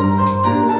Música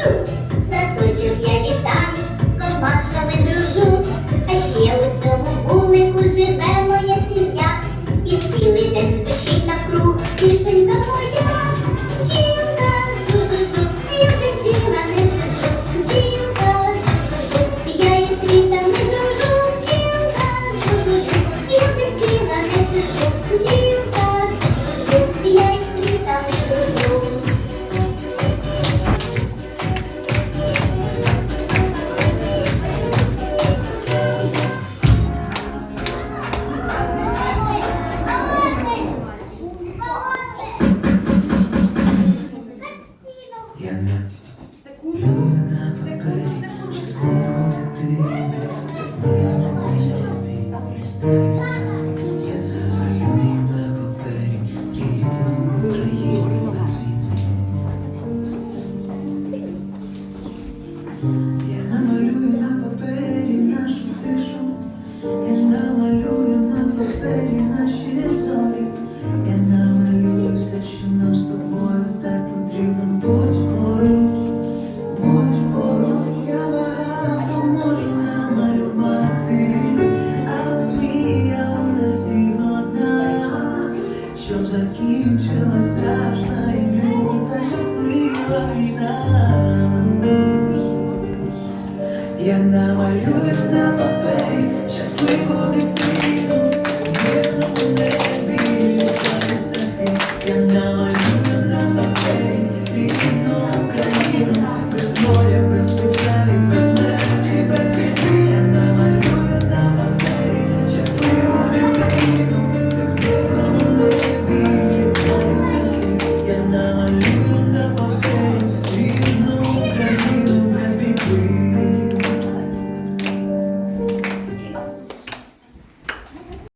дружу, я літаю, з комашками дружу, а ще у цьому вулику живе моя сім'я. І цілий день звучить навкруг, пісенька моя. щоб закінчила страшна і люта жахлива війна. Я намалюю на папері щасливу дитину.